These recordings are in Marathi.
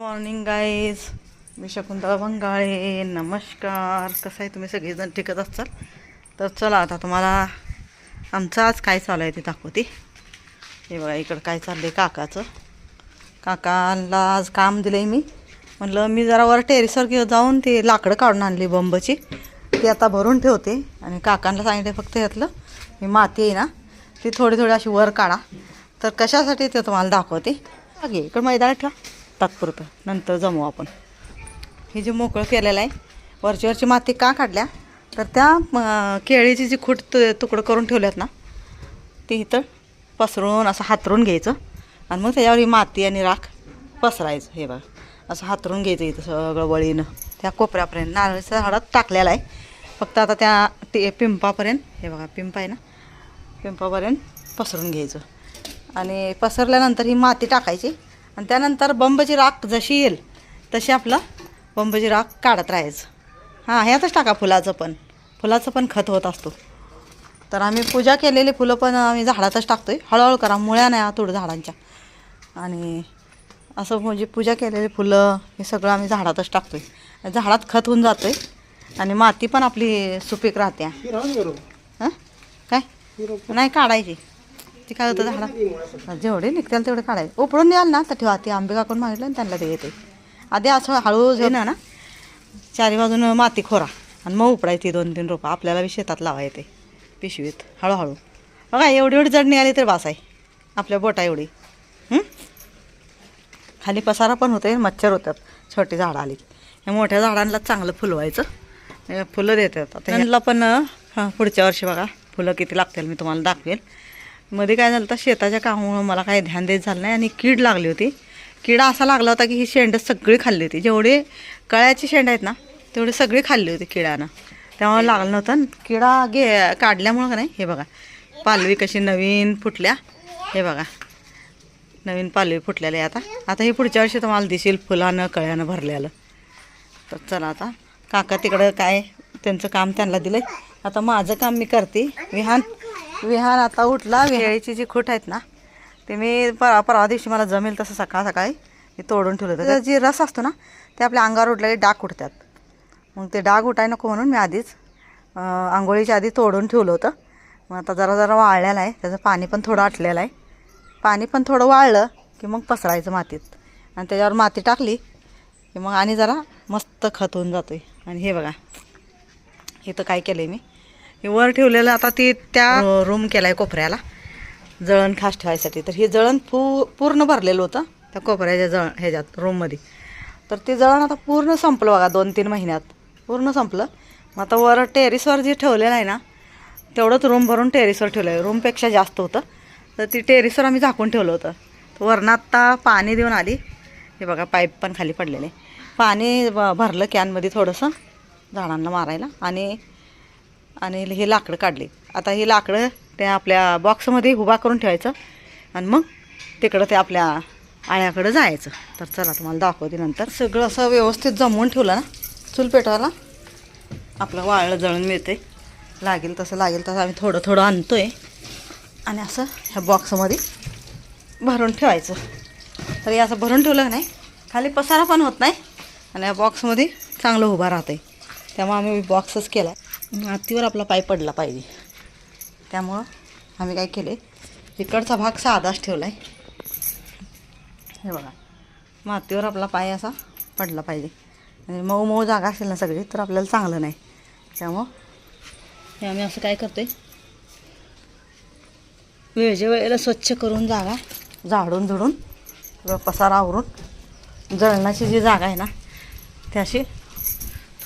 मॉर्निंग गाईज मी शकुंतला बंगाळे. नमस्कार. कसं आहे तुम्ही सगळेजण? टिकत असाल तर चला आता तुम्हाला आमचं आज काय चालू आहे ते दाखवते. हे बघा इकडं काय चाललं आहे काकाचं. काकाला आज काम दिलं आहे मी. म्हणलं मी जरा वर टेरेसवर घेऊन जाऊन ते लाकडं काढून आणली बंबची. ती आता भरून ठेवते. आणि काकांना सांगितलं फक्त यातलं मी माती आहे ना ती थोडी थोडी अशी वर काढा. तर कशासाठी ते तुम्हाला दाखवते. घे. इकडं मैदानात ठेवा. तात्पुरतं. नंतर जमू आपण. हे जे मोकळं केलेलं आहे वरची वरची माती का काढल्या? तर त्या म, केळीची जी खूट तु- तुकडं करून ठेवल्यात ना ती इथं पसरून असं हातरून घ्यायचं. आणि मग त्याच्यावर ही माती आणि राख पसरायचं. हे बघा. असं हातरून घ्यायचं इथं सगळं वळीनं. त्या कोपऱ्यापर्यंत नारळीच्या झाडात टाकलेला आहे. फक्त आता त्या ते पिंपापर्यंत हे बघा पिंप आहे ना पिंपापर्यंत पसरून घ्यायचं. आणि पसरल्यानंतर ही माती टाकायची. आणि त्यानंतर बंबची राख जशी येईल तशी आपलं बंबची राख काढत राहायचं. हां ह्यातच टाका फुलाचं पण. फुलाचं पण खत होत असतो. तर आम्ही पूजा केलेली फुलं पण आम्ही झाडातच टाकतो आहे हळूहळू करा मुळ्या नाही थोडं झाडांच्या. आणि असं म्हणजे पूजा केलेली फुलं हे सगळं आम्ही झाडातच टाकतो आहे झाडात खत होऊन जातो आहे आणि माती पण आपली सुपीक राहते. हां काय? नाही काढायची. ती काय होतं झाडा? जेवढे निघतील तेवढे काढायचे. उपडून द्याल ना तर ठेवा. ते आंबे काकून मागितलं आणि त्यांना ते. येते आधी असं हळू घेऊन ना चारी बाजून माती खोरा. आणि मग उपडायची दोन तीन रोपं. आपल्याला बी शेतात लावा येते. पिशवीत. हळूहळू. बघा एवढी एवढी जड निघाली तर बास आहे. आपल्या बोटा एवढी. हं? खाली पसारा पण होते मच्छर होतात. छोटी झाडं आली. या मोठ्या झाडांना चांगलं फुलवायचं. हे फुलं देतात. आता त्यांना पण हां पुढच्या वर्षी बघा. फुलं किती लागतील मी तुम्हाला दाखवेल. मध्ये काय झालं तर शेताच्या कामामुळं मला काय ध्यान देत झालं नाही आणि कीड लागली होती. किडा असा लागला होता की ही शेंड सगळी खाल्ली होती. जेवढे कळ्याची शेंड आहेत ना तेवढे सगळी खाल्ली होती किडानं त्यामुळे लागलं नव्हतं किडा गे काढल्यामुळं का नाही हे बघा. पालवी कशी नवीन फुटल्या हे बघा. नवीन पालवी फुटलेल्या आहे आता. आता हे पुढच्या वर्षी तुम्हाला दिसेल फुलानं कळ्यानं भरलेलं. तर चला आता काका तिकडं काय त्यांचं काम त्यांना दिलं आता माझं काम मी करते. विहान विहान आता उठला. विहाळीची जी खूट आहेत ना ते मी पर परवा दिवशी मला जमेल तसं सकाळ सकाळी ते तोडून ठेवलं होतं. त्याचा जी रस असतो ना ते आपल्या अंगावर उठलं की डाग उठतात. मग ते डाग उठाय नको म्हणून मी आधीच आंघोळीच्या आधी तोडून ठेवलं होतं. मग आता जरा जरा वाळलेलं आहे. त्याचं पाणी पण थोडं आटलेलं आहे. पाणी पण थोडं वाळलं की मग पसरायचं मातीत. आणि त्याच्यावर माती टाकली की मग आणि जरा मस्त खत होऊन जातो आहे आणि हे बघा. इथं काय केलं आहे मी? हे वर ठेवलेलं आता ती त्या रूम केला आहे कोपऱ्याला. जळण खास ठेवायसाठी तर हे जळण पू पूर्ण भरलेलं होतं त्या कोपऱ्याच्या जळ ह्याच्यात रूममध्ये तर ते जळण आता पूर्ण संपलं बघा दोन तीन महिन्यात. पूर्ण संपलं. मग आता वर टेरिसवर जे ठेवलेलं आहे ना तेवढंच रूम भरून टेरिसवर ठेवलं आहे रूमपेक्षा जास्त होतं. तर ती टेरिसवर आम्ही झाकून ठेवलं होतं. तर वरनं आत्ता पाणी देऊन आली. हे बघा पाईप पण खाली पडलेले. पाणी ब- भरलं कॅनमध्ये थोडंसं. झाडांना मारायला आणि आणि हे लाकडं काढले. आता हे लाकडं ते आपल्या बॉक्समध्ये उभा करून ठेवायचं आणि मग तिकडं ते आपल्या आळ्याकडं जायचं. तर चला तुम्हाला दाखवते नंतर. सगळं असं व्यवस्थित जमवून ठेवलं ना चूल पेटवायला आपलं वाळलं जळून मिळते लागेल तसं लागेल तसं आम्ही थोडं थोडं आणतो आहे आणि असं ह्या बॉक्समध्ये भरून ठेवायचं. तर हे असं भरून ठेवलं नाही खाली पसारा पण होत नाही आणि या बॉक्समध्ये चांगलं उभा राहतं आहे त्यामुळं आम्ही बॉक्सच केला आहे मातीवर आपला पाय पडला पाहिजे. त्यामुळं आम्ही काय केले इकडचा भाग साधाच ठेवला आहे हे बघा मातीवर आपला पाय असा पडला पाहिजे. आणि मऊ मऊ जागा असेल ना सगळी तर आपल्याला चांगलं नाही. त्यामुळं हे आम्ही असं काय करतो आहे वेळच्या वेळेला स्वच्छ करून जागा झाडून झुडून पसारा आवरून जळणाची जी जागा आहे ना त्याशी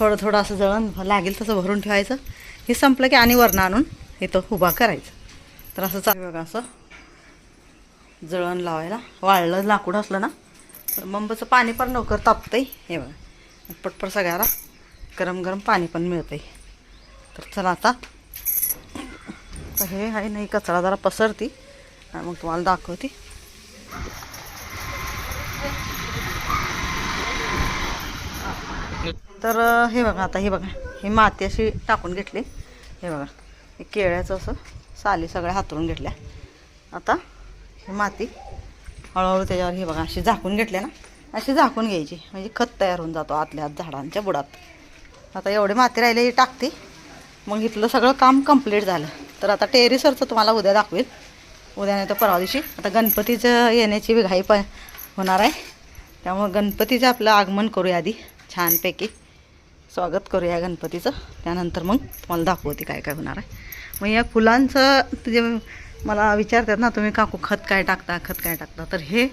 थोडं थोडं असं जळण लागेल तसं भरून ठेवायचं. हे संपलं की आणि वरनं आणून इथं उभा करायचं. तर असं चालू बघा असं. जळण लावायला. वाळलं लाकूड असलं ना. तर मंबचं पाणी पण लवकर तापतंय. हे बघा. पटपट सगळ्याला गरम गरम पाणी पण मिळतंय. तर चला आता. हे आहे नाही कचरा जरा पसरती. मग तुम्हाला दाखवते. तर हे बघा आता हे बघा. ही माती अशी टाकून घेतली. हे बघा. हे केळ्याचं असं साली सगळ्या हातरून घेतल्या. आता ही माती हळूहळू त्याच्यावर हे बघा अशी झाकून घेतल्या ना. अशी झाकून घ्यायची. म्हणजे खत तयार होऊन जातो आतल्या आत झाडांच्या बुडात. आता एवढी माती राहिले ही टाकते. मग इथलं सगळं काम कंप्लीट झालं. तर आता टेरेसरचं तुम्हाला उद्या दाखवेल. उद्या नाही तर परवा दिवशी. आता गणपतीचं येण्याची बी घाई होणार आहे. त्यामुळं गणपतीचं आपलं आगमन करूया आधी छानपैकी. स्वागत करूया गणपतीचं. त्यानंतर मग तुम्हाला दाखवते काय काय होणार आहे. मग या फुलांचं जे मला विचारतात ना तुम्ही काकू खत काय टाकता खत काय टाकता? तर हे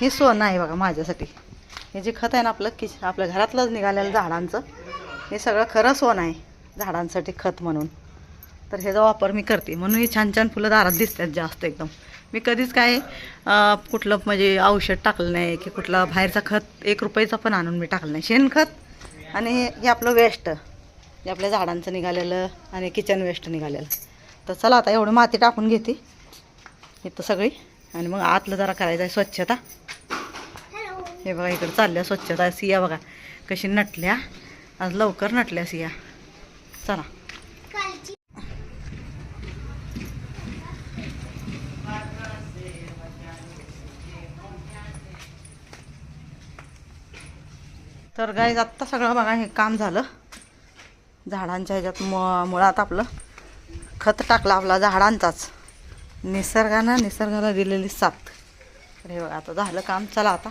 हे सोनं आहे बघा माझ्यासाठी. हे जे खत आहे ना आपलं किच आपल्या घरातलंच निघालेलं झाडांचं हे सगळं खरं सोनं आहे झाडांसाठी खत म्हणून. तर ह्याचा वापर मी करते. म्हणून हे छान छान फुलं दारात दिसतात जास्त एकदम. मी कधीच काय कुठलं म्हणजे औषध टाकलं नाही की कुठला बाहेरचा खत एक रुपयाचा पण आणून मी टाकलं नाही. शेणखत आणि हे हे आपलं वेस्ट हे आपल्या झाडांचं निघालेलं आणि किचन वेस्ट निघालेलं. तर चला आता एवढं माती टाकून घेते. इथं सगळी. आणि मग आतलं जरा करायचं आहे स्वच्छता. हे बघा इकडं चालल्या स्वच्छता सिया बघा. कशी नटल्या. आज लवकर नटल्या सिया. चला. तर गाईज आत्ता सगळं बघा हे काम झालं. झाडांच्या ह्याच्यात म मुळात आपलं खत टाकलं आपला झाडांचाच. निसर्गानं निसर्गाला दिलेली साथ. तर हे बघा आता झालं काम. चला आता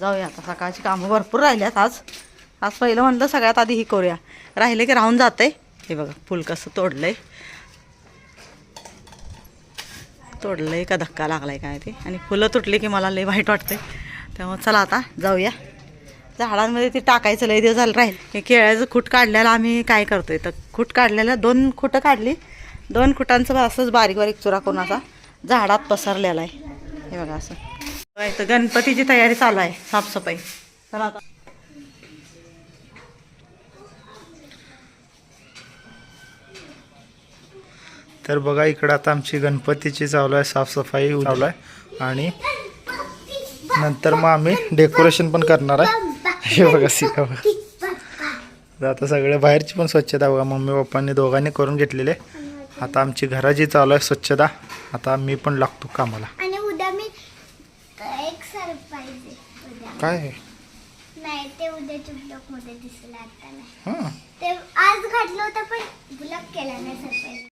जाऊया आता. सकाळची कामं भरपूर राहिल्यात आज. आज पहिलं म्हणलं सगळ्यात आधी ही करूया. राहिले की राहून जाते हे बघा फुल कसं तोडलंय. तोडलंय का धक्का लागलाय काय ते. आणि फुलं तुटली की मला लय वाईट वाटते त्यामुळे चला आता जाऊया. झाडांमध्ये ते टाकायचं लय दिवस झालं राहील. हे केळ्याचं खूट काढल्याला आम्ही काय करतोय? तर खूट काढलेलं दोन खुटं काढली. दोन खुटांचं असंच बारीक बारीक चुरा करून असा झाडात पसरलेला आहे. हे बघा असं. तर गणपतीची तयारी चालू आहे साफसफाई. चला आता. तर बघा इकडं आता आमची गणपतीची चालू आहे साफसफाई चालू आहे. आणि नंतर मग आम्ही डेकोरेशन पण करणार आहे. हे बघा सिका बघा. आता सगळे बाहेरची पण स्वच्छता बघा मम्मी पप्पांनी दोघांनी करून घेतलेले. आता आमची घराची चालू आहे स्वच्छता. आता मी पण लागतो कामाला. काय? नाही ते उद्याच्या ब्लॉगमध्ये दिसलं आता नाही. हां. ते आज घातलं होतं पण केला नाही सरप्राईज